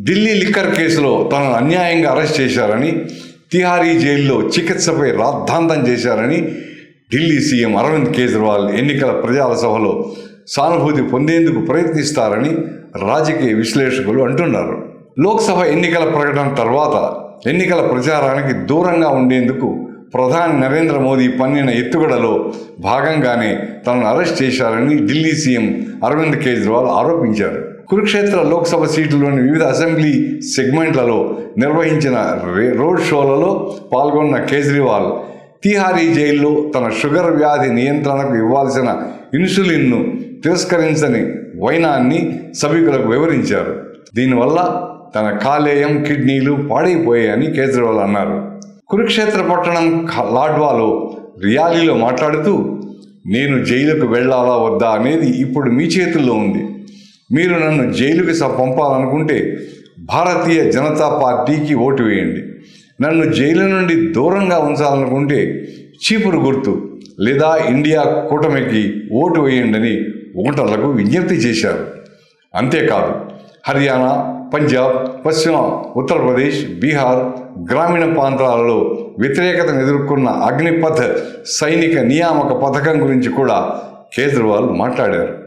Delhi liquor కేసులో తనను అన్యాయంగా అరెస్ట్ చేశారని తిహారీ జైల్లో చికిత్సపై రాద్ధాంతం చేశారని ఢిల్లీ సీఎం అరవింద్ కేజ్రీవాల్ ఎన్నికల ప్రజల సభలో సానుభూతి పొందేందుకు ప్రయత్నిస్తారని రాజకీయ విశ్లేషకులు అంటున్నారు. లోక్సభ ఎన్నికల ప్రకటన తర్వాత ఎన్నికల ప్రచారానికి దూరంగా ఉండేందుకు ప్రధాని నరేంద్ర మోదీ పన్నిన ఎత్తుగడలో భాగంగానే తనను అరెస్ట్ చేశారని ఢిల్లీ సీఎం అరవింద్ కేజ్రీవాల్ ఆరోపించారు. కురుక్షేత్ర లోక్సభ సీటులోని వివిధ అసెంబ్లీ సెగ్మెంట్లలో నిర్వహించిన రే- రోడ్ షోలలో పాల్గొన్న కేజ్రీవాల్ తిహారీ జైల్లో తన షుగర్ వ్యాధి నియంత్రణకు ఇవ్వాల్సిన ఇన్సులిన్ను తిరస్కరించని వైనాన్ని సభికులకు వివరించారు. దీనివల్ల తన కాలేయం కిడ్నీలు పాడైపోయాయని కేజ్రీవాల్ అన్నారు. కురుక్షేత్ర పట్టణం లాడ్వాలో రియాలీలో మాట్లాడుతూ నేను జైలుకు వెళ్ళాలా వద్దా అనేది ఇప్పుడు మీ చేతుల్లో ఉంది. మీరు నన్ను జైలుకి పంపాలనుకుంటే భారతీయ జనతా పార్టీకి ఓటు వేయండి. నన్ను జైలు నుండి దూరంగా ఉంచాలనుకుంటే చీపురు గుర్తు లేదా ఇండియా కూటమికి ఓటు వేయండి ఓటర్లకు విజ్ఞప్తి చేశారు. అంతేకాదు హర్యానా పంజాబ్ పశ్చిమ ఉత్తరప్రదేశ్ బీహార్ గ్రామీణ ప్రాంతాలలో వ్యతిరేకతను ఎదుర్కొన్న అగ్నిపథ్ సైనిక నియామక పథకం గురించి కూడా కేజ్రీవాల్ మాట్లాడారు.